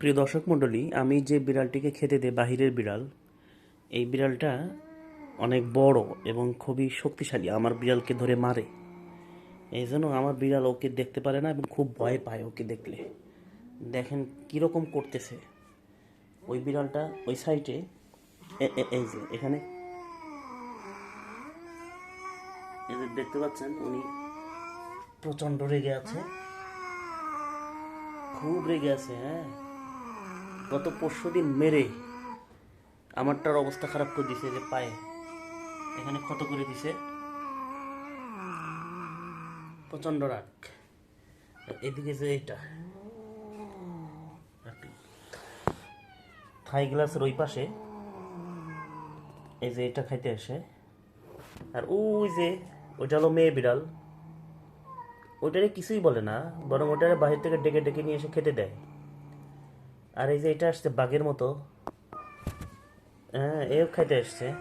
প্রিয় দর্শক মণ্ডলী, আমি যে বিড়ালটিকে খেতে দেই, বাহিরের বিড়াল, এই বিড়ালটা অনেক বড় এবং খুবই শক্তিশালী। আমার বিড়ালকে ধরে মারে। এই জন্য আমার বিড়াল ওকে দেখতে পারে না এবং খুব ভয় পায় ওকে দেখলে। দেখেন কীরকম করতেছে। ওই বিড়ালটা ওই সাইডে এই যে, এখানে। এই যে দেখতে পাচ্ছেন, উনি প্রচণ্ড রেগে আছে। খুব রেগে আছে হ্যাঁ। গত পরশু দিন মেরে আমারটার অবস্থা খারাপ করে দিছে যে পায়ে। এখানে ক্ষত করে দিছে। প্রচণ্ড রাগ। এদিকে যে এটা থাই গ্লাসের ওই পাশে এই যে এটা খাইতে আসে। আর ওই যে ওইটা হলো মেয়ে বিড়াল। ওইটারে কিছুই বলে না, বরং ওটারে বাহির থেকে ডেকে ডেকে নিয়ে এসে খেতে দেয়। আর এই যে এটা আসছে বাঘের মতো। হ্যাঁ এও খাইতে আসছে।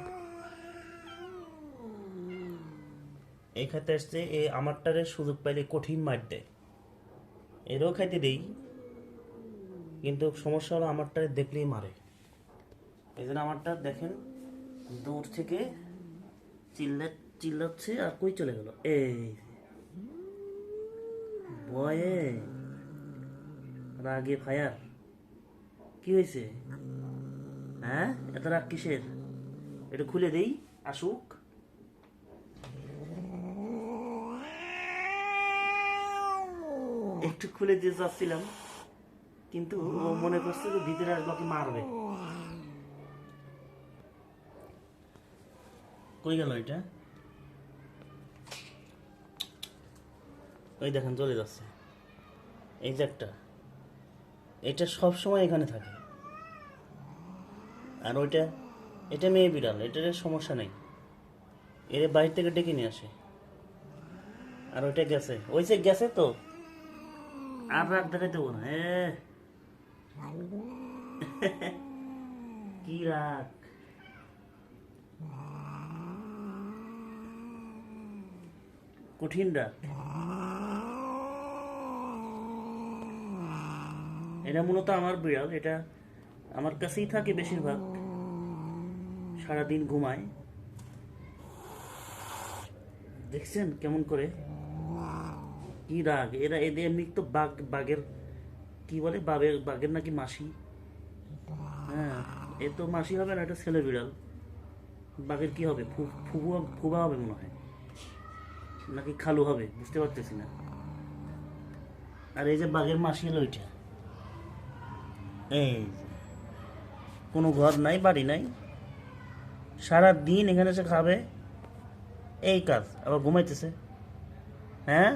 এই খাইতে আসছে, এ আমারটারে সুযোগ পাইলে কঠিন মার দেয়। এরও খাইতে দেই। কিন্তু সমস্যা হলো আমারটারে দেখলেই মারে। এই জন্য আমারটা দেখেন, দূর থেকে চিল্লা, চিল্লাচ্ছে আর কই চলে গেল? এই ভয়ে। রাগে ফায়ার। কি হয়েছে? হ্যাঁ? এত রাগ কিসের? এটা খুলে দেই, আসুক। একটু খুলে দিয়ে যাচ্ছিলাম, কিন্তু ও মনে করছে যে ভিতরে আসব মারবে। কই গেল এটা? ওই দেখেন, চলে যাচ্ছে। এই যে একটা। এটা সব সময় এখানে থাকে। আর ওইটা, এটা মেয়ে বিড়াল এটার সমস্যা নেই। এর বাইরে থেকে ডেকে নিয়ে আসে। আর ওইটা গেছে। ওই যে গেছে তো। আর রাত দেখাই দেবো না কি রাগ। কঠিন রাগ। এটা মূলত আমার বিড়াল এটা আমার কাছেই থাকে বেশিরভাগ। সারাদিন ঘুমায় দেখছেন কেমন করে? কি রাগ। এরা এদের এমনি তো বাঘ, বাঘের, কি বলে? বাঘের বাঘের নাকি মাসি? হ্যাঁ এ তো মাসি হবে না, এটা ছেলে বিড়াল। বাঘের কি হবে? ফু- ফুবু, ফুবা হবে মনে হয়। নাকি খালু হবে? বুঝতে পারতেছি না। আর এই যে বাঘের মাসি হলো ওইটা এই কোনো ঘর নাই, বাড়ি নাই। সারা দিন এখানে এসে খাবে, এই কাজ, আবার ঘুমাইতেছে। হ্যাঁ?